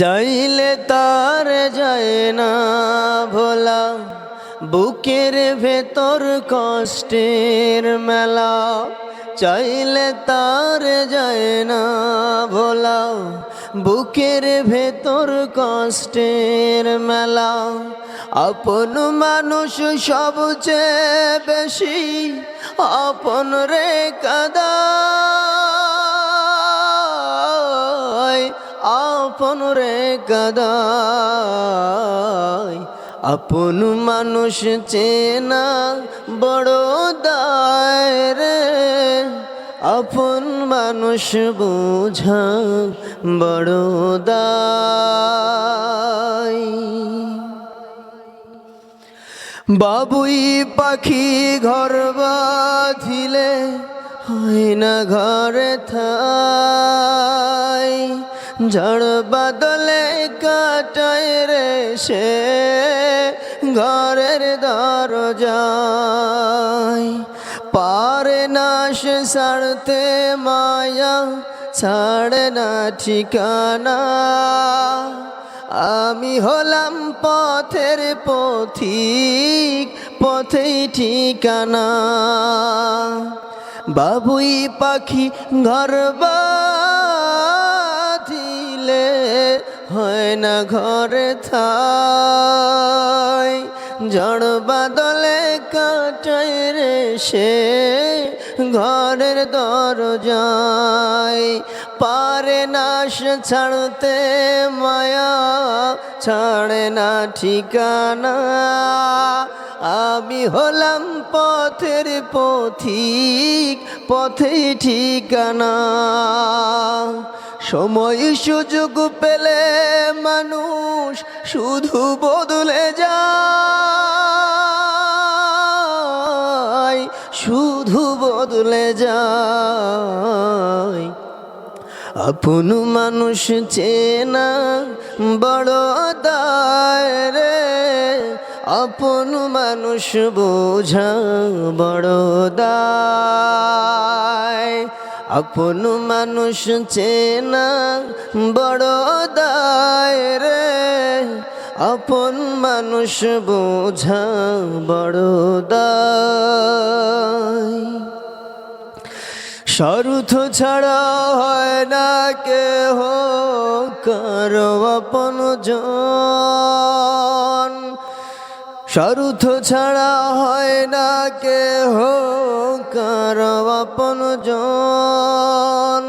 চাইলে তার যায় না ভোলা। বুকের ভেতর কষ্টের মেলা। চাইলে তার যায় না ভোলা। বুকের ভেতর কষ্টের মেলা। আপন মানুষ সবচেয়ে বেশি, আপন রে কাদা। আপন রে গদাই। আপন মানুষ চেনা বড় দায় আপন মানুষ বোঝা বড় দায়। বাবুই পাখি ঘর বাঁধিলে হয় না ঘরে থাই। ঝড় বাদলে কাটায় রে সে ঘরের দরজায়। পারে না সারতে মায়া, ছাড়ে না ঠিকানা। আমি হলাম পথের পথিক, পথেই ঠিকানা। বাবুই পাখি ঘর বাঁধিলে হয় না ঘরে থাই। ঝড় বাদলে কাটায় রে সে ঘরের দরজায়। পারে না ছাড়তে মায়া, ছাড়ে না ঠিকানা। আমি হলাম পথের পথিক পথে ঠিকানা। সময় সুযোগ পেলে মানুষ শুধু বদলে যায়, শুধু বদলে যায়। আপন মানুষ চেনা বড় দায় রে, আপন মানুষ বোঝা বড় দায়। আপন মানুষ চেনা বড় দায় রে। আপন মানুষ বোঝা বড় দায়। শরুথ ছাড়া হয় না কেহ, কারও আপন জন। শরুথ ছাড়া হয় না কেহ কারও আপন জন,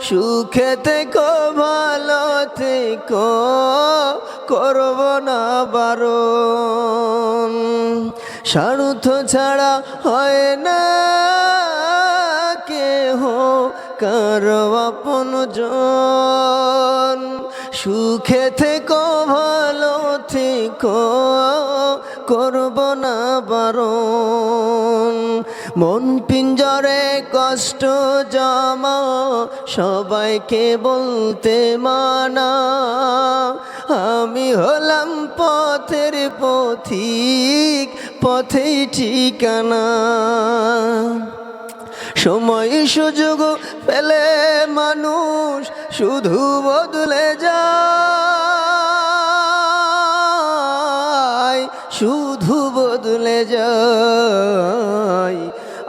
সুখে থেকো, ভালো থেকো, করব না বারণ। সারুথ ছাড়া হয় না কেহ, কারও আপন জন। সুখে থেকো, ভালো থেকো, করব না বারণ। মন পিঞ্জরে কষ্ট জমা, সবাইকে বলতে মানা। আমি হলাম পথের পথিক, পথেই ঠিকানা। সময় সুযোগ পেলে মানুষ শুধু বদলে যায়। শুধু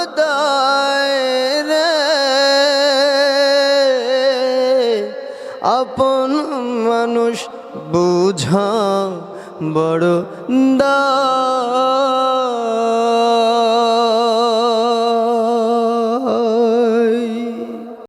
খোদায় আপন মানুষ বুঝ বড় দা